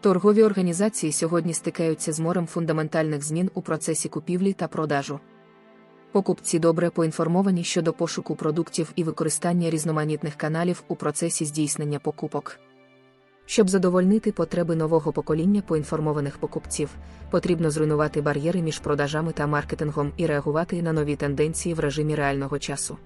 Торгові організації сьогодні стикаються з морем фундаментальних змін у процесі купівлі та продажу. Покупці добре поінформовані щодо пошуку продуктів і використання різноманітних каналів у процесі здійснення покупок. Щоб задовольнити потреби нового покоління поінформованих покупців, потрібно зруйнувати бар'єри між продажами та маркетингом і реагувати на нові тенденції в режимі реального часу.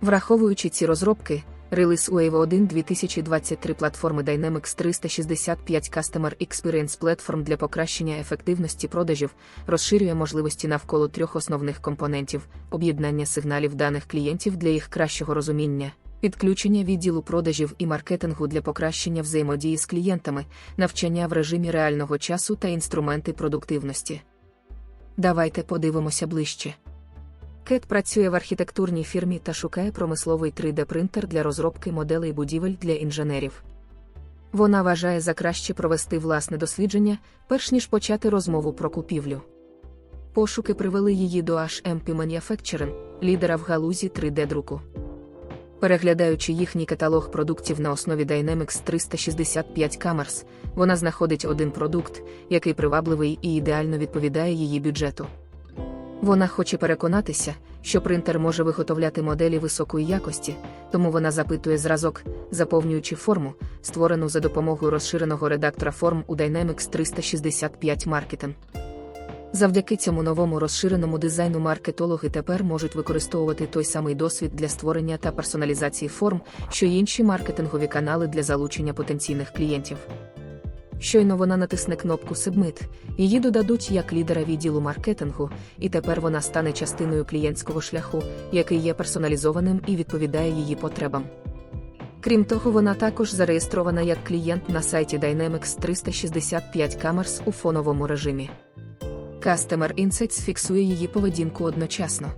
Враховуючи ці розробки, реліз Wave 1 2023 платформи Dynamics 365 Customer Experience Platform для покращення ефективності продажів розширює можливості навколо трьох основних компонентів: об'єднання сигналів даних клієнтів для їх кращого розуміння, підключення відділу продажів і маркетингу для покращення взаємодії з клієнтами, навчання в режимі реального часу та інструменти продуктивності. Давайте подивимося ближче. Кет працює в архітектурній фірмі та шукає промисловий 3D-принтер для розробки моделей будівель для інженерів. Вона вважає за краще провести власне дослідження, перш ніж почати розмову про купівлю. Пошуки привели її до HMP Manufacturing, лідера в галузі 3D-друку. Переглядаючи їхній каталог продуктів на основі Dynamics 365 Commerce, вона знаходить один продукт, який привабливий і ідеально відповідає її бюджету. Вона хоче переконатися, що принтер може виготовляти моделі високої якості, тому вона запитує зразок, заповнюючи форму, створену за допомогою розширеного редактора форм у Dynamics 365 Marketing. Завдяки цьому новому розширеному дизайну маркетологи тепер можуть використовувати той самий досвід для створення та персоналізації форм, що й інші маркетингові канали для залучення потенційних клієнтів. Щойно вона натисне кнопку Submit, її додадуть як лідера відділу маркетингу, і тепер вона стане частиною клієнтського шляху, який є персоналізованим і відповідає її потребам. Крім того, вона також зареєстрована як клієнт на сайті Dynamics 365 Commerce у фоновому режимі. Customer Insights фіксує її поведінку одночасно.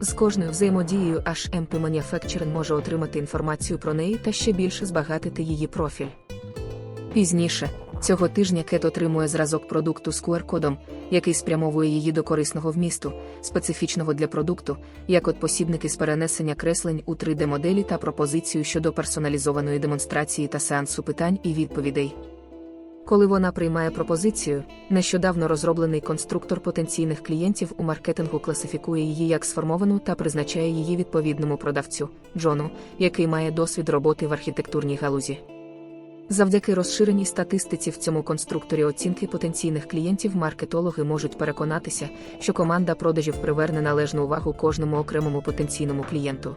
З кожною взаємодією HMP Manufacturing може отримати інформацію про неї та ще більше збагатити її профіль. Пізніше, цього тижня Кет отримує зразок продукту з QR-кодом, який спрямовує її до корисного вмісту, специфічного для продукту, як от посібники з перенесення креслень у 3D-моделі та пропозицію щодо персоналізованої демонстрації та сеансу питань і відповідей. Коли вона приймає пропозицію, нещодавно розроблений конструктор потенційних клієнтів у маркетингу класифікує її як сформовану та призначає її відповідному продавцю Джону, який має досвід роботи в архітектурній галузі. Завдяки розширеній статистиці в цьому конструкторі оцінки потенційних клієнтів маркетологи можуть переконатися, що команда продажів приверне належну увагу кожному окремому потенційному клієнту.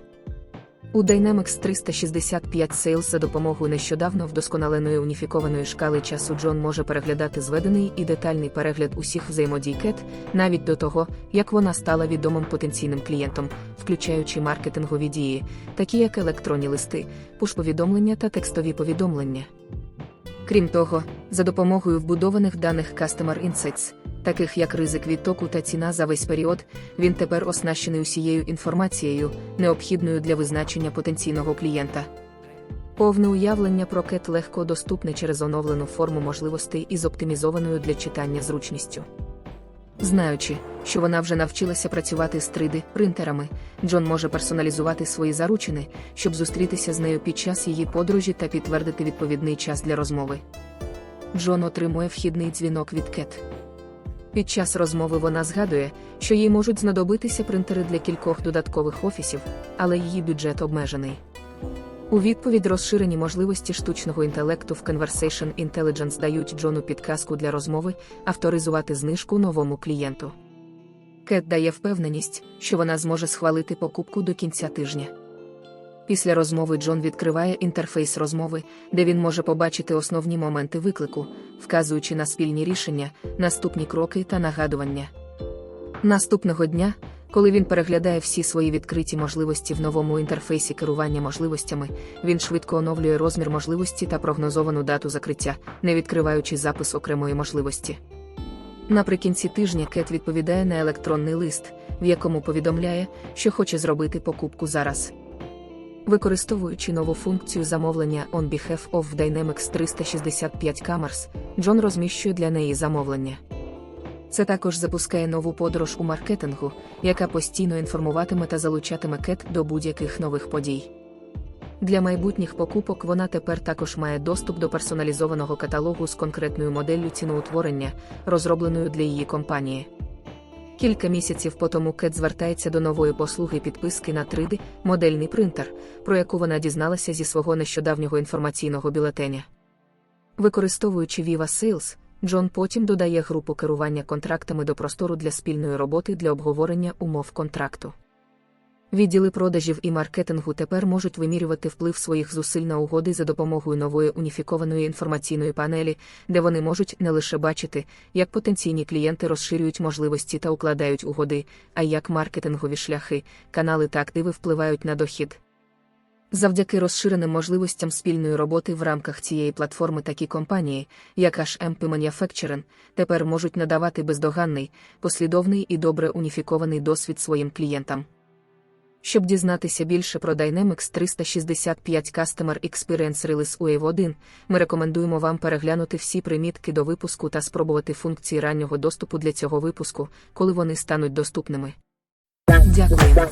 У Dynamics 365 Sales за допомогою нещодавно вдосконаленої уніфікованої шкали часу Джон може переглядати зведений і детальний перегляд усіх взаємодій Кет, навіть до того, як вона стала відомим потенційним клієнтом, включаючи маркетингові дії, такі як електронні листи, пуш-повідомлення та текстові повідомлення. Крім того, за допомогою вбудованих даних Customer Insights, таких як ризик відтоку та ціна за весь період, він тепер оснащений усією інформацією, необхідною для визначення потенційного клієнта. Повне уявлення про кет легко доступне через оновлену форму можливостей із оптимізованою для читання зручністю. Знаючи, що вона вже навчилася працювати з 3D-принтерами, Джон може персоналізувати свої заручини, щоб зустрітися з нею під час її подорожі та підтвердити відповідний час для розмови. Джон отримує вхідний дзвінок від Кет. Під час розмови вона згадує, що їй можуть знадобитися принтери для кількох додаткових офісів, але її бюджет обмежений. У відповідь розширені можливості штучного інтелекту в Conversation Intelligence дають Джону підказку для розмови авторизувати знижку новому клієнту. Кет дає впевненість, що вона зможе схвалити покупку до кінця тижня. Після розмови Джон відкриває інтерфейс розмови, де він може побачити основні моменти виклику, вказуючи на спільні рішення, наступні кроки та нагадування. Наступного дня, коли він переглядає всі свої відкриті можливості в новому інтерфейсі керування можливостями, він швидко оновлює розмір можливості та прогнозовану дату закриття, не відкриваючи запис окремої можливості. Наприкінці тижня Кет відповідає на електронний лист, в якому повідомляє, що хоче зробити покупку зараз. Використовуючи нову функцію замовлення On Behalf of Dynamics 365 Commerce, Джон розміщує для неї замовлення. Це також запускає нову подорож у маркетингу, яка постійно інформуватиме та залучатиме Кет до будь-яких нових подій. Для майбутніх покупок вона тепер також має доступ до персоналізованого каталогу з конкретною моделлю ціноутворення, розробленою для її компанії. Кілька місяців по тому Кет звертається до нової послуги підписки на 3D модельний принтер, про яку вона дізналася зі свого нещодавнього інформаційного бюлетеня. Використовуючи Viva Sales, Джон потім додає групу керування контрактами до простору для спільної роботи для обговорення умов контракту. Відділи продажів і маркетингу тепер можуть вимірювати вплив своїх зусиль на угоди за допомогою нової уніфікованої інформаційної панелі, де вони можуть не лише бачити, як потенційні клієнти розширюють можливості та укладають угоди, а як маркетингові шляхи, канали та активи впливають на дохід. Завдяки розширеним можливостям спільної роботи в рамках цієї платформи такі компанії, як HMP Manufacturing, тепер можуть надавати бездоганний, послідовний і добре уніфікований досвід своїм клієнтам. Щоб дізнатися більше про Dynamics 365 Customer Experience Release Wave 1, ми рекомендуємо вам переглянути всі примітки до випуску та спробувати функції раннього доступу для цього випуску, коли вони стануть доступними. Дякуємо.